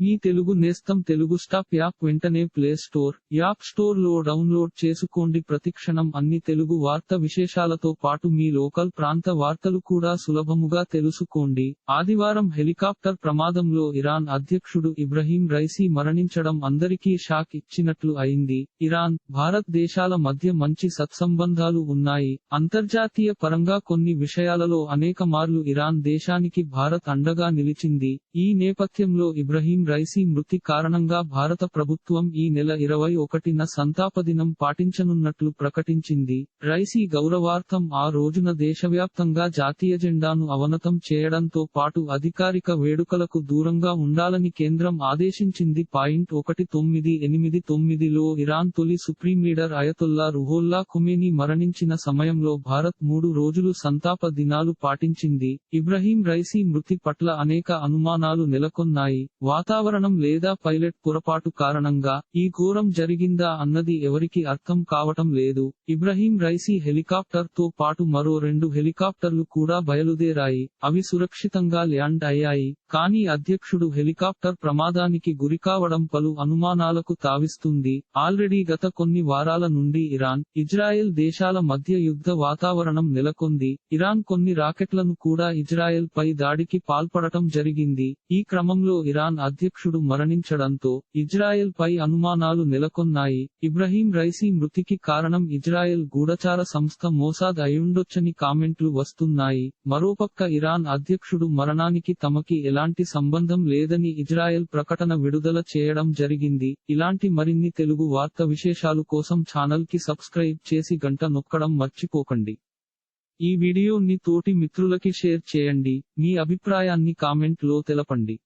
మీ తెలుగు నేస్తం Telugu stop app వెంటనే play store app స్టోర్లో డౌన్లోడ్ చేసుకోండి. ప్రతిక్షణం అన్ని తెలుగు వార్త విశేషాలతో పాటు మీ లోకల్ ప్రాంత వార్తలు కూడా సులభముగా తెలుసుకోండి. ఆదివారం హెలికాప్టర్ ప్రమాదంలో ఇరాన్ అధ్యక్షుడు ఇబ్రహీం రైసీ మరణించడం అందరికీ షాక్ ఇచ్చినట్లు అయింది. ఇరాన్ భారత్ దేశాల మధ్య మంచి సత్సంబంధాలు ఉన్నాయి. అంతర్జాతీయ పరంగా కొన్ని విషయాలలో అనేక మార్లు ఇరాన్ దేశానికి భారత్ అండగా నిలిచింది. ఈ నేపథ్యంలో ఇబ్రహీం రైసీ మృతి కారణంగా భారత ప్రభుత్వం ఈ నెల ఇరవై ఒకటిన సంతాపదినం పాటించనున్నట్లు ప్రకటించింది. రైసీ గౌరవార్థం ఆ రోజున దేశవ్యాప్తంగా జాతీయ జెండాను అవనతం చేయడంతో పాటు అధికారిక వేడుకలకు దూరంగా ఉండాలని కేంద్రం ఆదేశించింది. పాయింట్ ఒకటి తొమ్మిది ఎనిమిది తొమ్మిదిలో ఇరాన్ తొలి supreme leader Ayatollah Ruhollah Khomeini మరణించిన సమయంలో భారత్ మూడు రోజులు సంతాప దినాలు పాటించింది. ఇబ్రహీం రైసీ మృతి పట్ల అనేక అనుమానాలు నెలకొన్నాయి. వాతావరణం వాతావరణం లేదా పైలట్ పొరపాటు కారణంగా ఈ ఘోరం జరిగిందా అన్నది ఎవరికి అర్థం కావటం లేదు. ఇబ్రహీం రైసీ హెలికాప్టర్తో పాటు మరో రెండు హెలికాప్టర్లు కూడా బయలుదేరాయి. అవి సురక్షితంగా ల్యాండ్ అయ్యాయి. కానీ అధ్యక్షుడు హెలికాప్టర్ ప్రమాదానికి గురికావడం పలు అనుమానాలకు తావిస్తుంది. ఆల్రెడీ గత కొన్ని వారాల నుండి ఇరాన్ ఇజ్రాయెల్ దేశాల మధ్య యుద్ధ వాతావరణం నెలకొంది. ఇరాన్ కొన్ని రాకెట్లను కూడా ఇజ్రాయెల్ పై దాడికి పాల్పడటం జరిగింది. ఈ క్రమంలో ఇరాన్ అధ్యక్షుడు మరణించడంతో ఇజ్రాయెల్ పై అనుమానాలు నెలకొన్నాయి. ఇబ్రహీం రైసీ మృతికి కారణం ఇజ్రాయెల్ గూఢచార సంస్థ మోసాద్ అయుండొచ్చని కామెంట్లు వస్తున్నాయి. మరోపక్క ఇరాన్ అధ్యక్షుడు మరణానికి తమకి ఎలాంటి సంబంధం లేదని ఇజ్రాయెల్ ప్రకటన విడుదల చేయడం జరిగింది. ఇలాంటి మరిన్ని తెలుగు వార్త విశేషాలు కోసం ఛానల్కి సబ్స్క్రైబ్ చేసి గంట నొక్కడం మర్చిపోకండి. ఈ వీడియోని తోటి మిత్రులకి షేర్ చేయండి. మీ అభిప్రాయాన్ని కామెంట్లో తెలపండి.